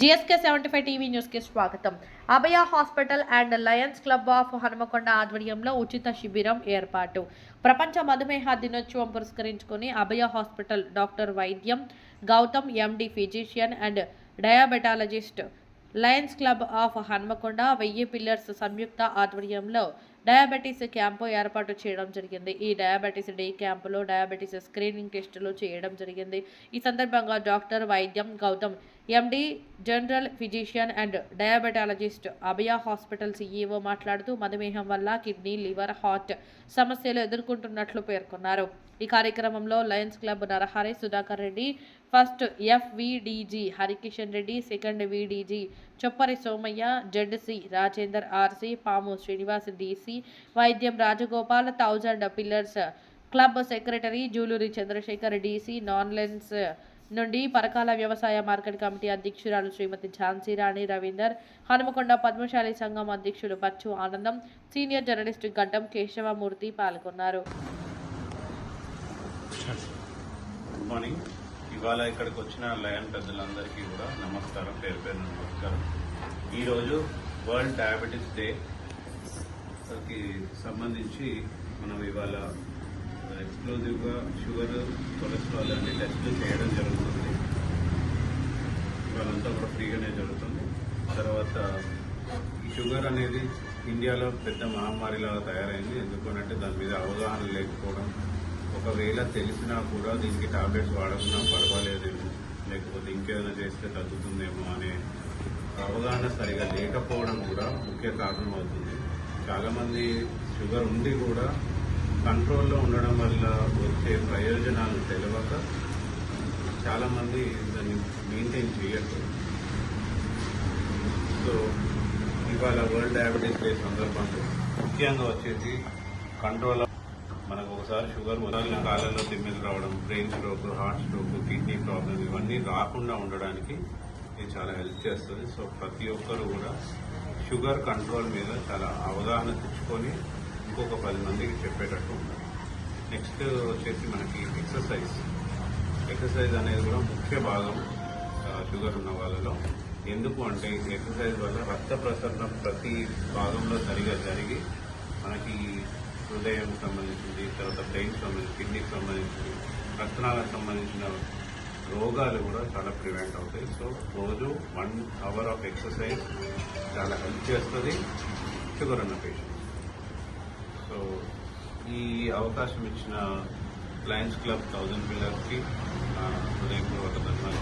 GSK seventy five TV న్యూస్కి స్వాగతం. Abhaya hospital and Lions club of Hanumakonda ఆధ్వర్యంలో ఉచిత శిబిరం ఏర్పాటు. ప్రపంచ మధుమేహ దినోత్సవం పురస్కరించుకుని Abhaya hospital doctor Vaidyam Gautam MD physician and diabetologist. Lions club of Hanmakonda వెయ్యి పిల్లర్స్ సంయుక్త ఆధ్వర్యంలో డయాబెటీస్ క్యాంపు ఏర్పాటు చేయడం జరిగింది. ఈ డయాబెటీస్ డే క్యాంపులో డయాబెటీస్ స్క్రీనింగ్ టెస్టులు చేయడం జరిగింది. ఈ సందర్భంగా doctor Vaidyam Gautam MD general physician and diabetologist Abhaya hospital CEO మాట్లాడుతూ మధుమేహం వల్ల కిడ్నీ లివర్ హార్ట్ సమస్యలు ఎదుర్కొంటున్నట్లు పేర్కొన్నారు. ఈ కార్యక్రమంలో Lions club Narahari Sudhakar Reddy first FVDG Harikishan Reddy second VDG Choppari Somaiah ZC Rajender RC Pamu Srinivas DC Vaidyam Rajagopal thousand pillars club secretary Juluri Chandrasekhar DC నాన్లెన్స్ నుండి పరకాల వ్యవసాయ market committee అధ్యక్షురాలు శ్రీమతి ఝాన్సీ రాణి రవీందర్ హనుమకొండ పద్మశాలి సంఘం అధ్యక్షులు బచ్చు ఆనందం సీనియర్ జర్నలిస్ట్ గడ్డం కేశవమూర్తి పాల్గొన్నారు. Good morning ఇవాళ ఇక్కడికి వచ్చిన లయన్ పెద్దలందరికీ కూడా నమస్కారం. పేరు పేరు నమస్కారం. ఈరోజు వరల్డ్ డయాబెటీస్ డే సంబంధించి మనం ఇవాళ ఎక్స్క్లూజివ్గా షుగర్ కొలెస్ట్రాల్ అన్ని టెస్టులు చేయడం జరుగుతుంది. వాళ్ళంతా కూడా ఫ్రీగానే జరుగుతుంది. తర్వాత ఈ షుగర్ అనేది ఇండియాలో పెద్ద మహమ్మారిలాగా తయారైంది. ఎందుకంటే దాని మీద అవగాహన లేకపోవడం ఒకవేళ తెలిసినా కూడా దీనికి టాబ్లెట్స్ వాడకున్నా పర్వాలేదేమో లేకపోతే ఇంకేదైనా చేస్తే తగ్గుతుందేమో అనే అవగాహన సరిగా లేకపోవడం కూడా ముఖ్య కారణం అవుతుంది చాలామంది షుగర్ ఉండి కూడా కంట్రోల్లో ఉండడం వల్ల వచ్చే ప్రయోజనాలు తెలియక చాలామంది దాన్ని మెయింటైన్ చేయట్లేదు. సో ఇవాళ వరల్డ్ డయాబెటీస్ డే సందర్భంగా ముఖ్యంగా వచ్చేసి కంట్రోల్ మనకు ఒకసారి షుగర్ మొదలైన కాలంలో తిమ్మిది రావడం brain stroke heart stroke kidney problem ఇవన్నీ రాకుండా ఉండడానికి ఇది చాలా హెల్ప్ చేస్తుంది. సో ప్రతి ఒక్కరు కూడా షుగర్ కంట్రోల్ మీద చాలా అవగాహన తెచ్చుకొని ఇంకొక పది మందికి చెప్పేటట్టు ఉండాలి నెక్స్ట్ వచ్చేసి మనకి ఎక్సర్సైజ్ ఎక్సర్సైజ్ అనేది కూడా ముఖ్య భాగం షుగర్ ఉన్న వాళ్ళలో. ఎందుకు అంటే ఈ ఎక్సర్సైజ్ వల్ల రక్త ప్రసరణ ప్రతి భాగంలో సరిగా జరిగి మనకి హృదయం సంబంధించింది తర్వాత బ్రెయిన్ సంబంధించి కిడ్నీకి సంబంధించి రక్తనాలకు సంబంధించిన రోగాలు కూడా చాలా ప్రివెంట్ అవుతాయి. సో రోజు వన్ అవర్ ఆఫ్ ఎక్సర్సైజ్ చాలా హెల్ప్ చేస్తుంది షుగర్ ఉన్న పేషెంట్ సో ఈ అవకాశం ఇచ్చిన లయన్స్ క్లబ్ థౌజండ్ పిల్లర్స్కి హృదయపూర్వక ధన్యవాదాలు.